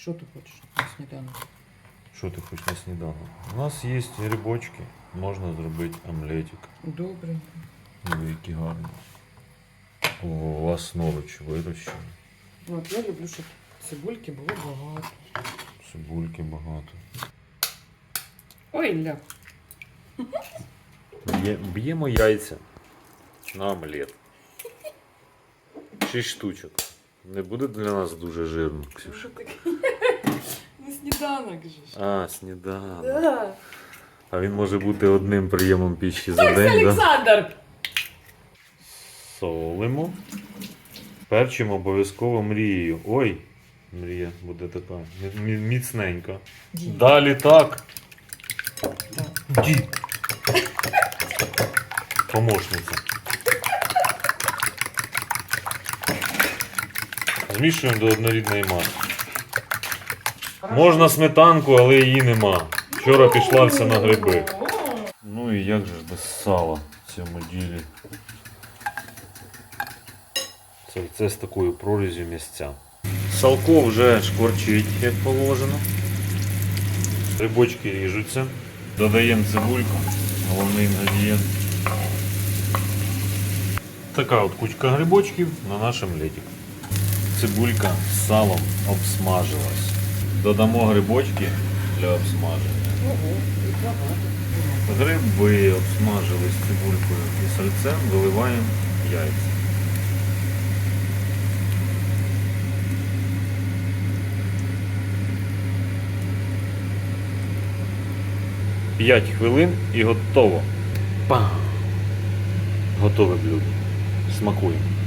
Що ти хочеш на сніданок? Що ти хочеш на сніданок? У нас є грибочки, можна зробити омлетик. Добренько. Ну, які гарні. О, у вас вирощені. Ну, от я люблю, щоб цибульки було багато. Цибульки багато. Ой, ля. Б'є- Б'ємо яйця на омлет. Шість штучок. Не буде для нас дуже жирно, Ксюша. Не сніданок же ж. А, сніданок. Да. А він може бути одним прийомом пищі за день, да? Олександр! Солимо. Перчимо обов'язково мрією. Ой, мрія буде така мі- мі- міцненька. Далі так. Ді. Помощниця. Змішуємо до однорідної маси. Можна сметанку, але її нема. Вчора пішла вся на гриби. Ну і як же ж без сала в цьому ділі? Це, з такою прорізю місця. Салко вже шкварчить, як положено. Грибочки ріжуться. Додаємо цибульку, головний інгредієнт. Така от кучка грибочків на наш омлетик. Цибулька з салом обсмажилась. Додамо грибочки для обсмаження. Гриби обсмажились цибулькою і сальцем, виливаємо яйця. П'ять хвилин і готово. Пам! Готове блюдо. Смакуємо.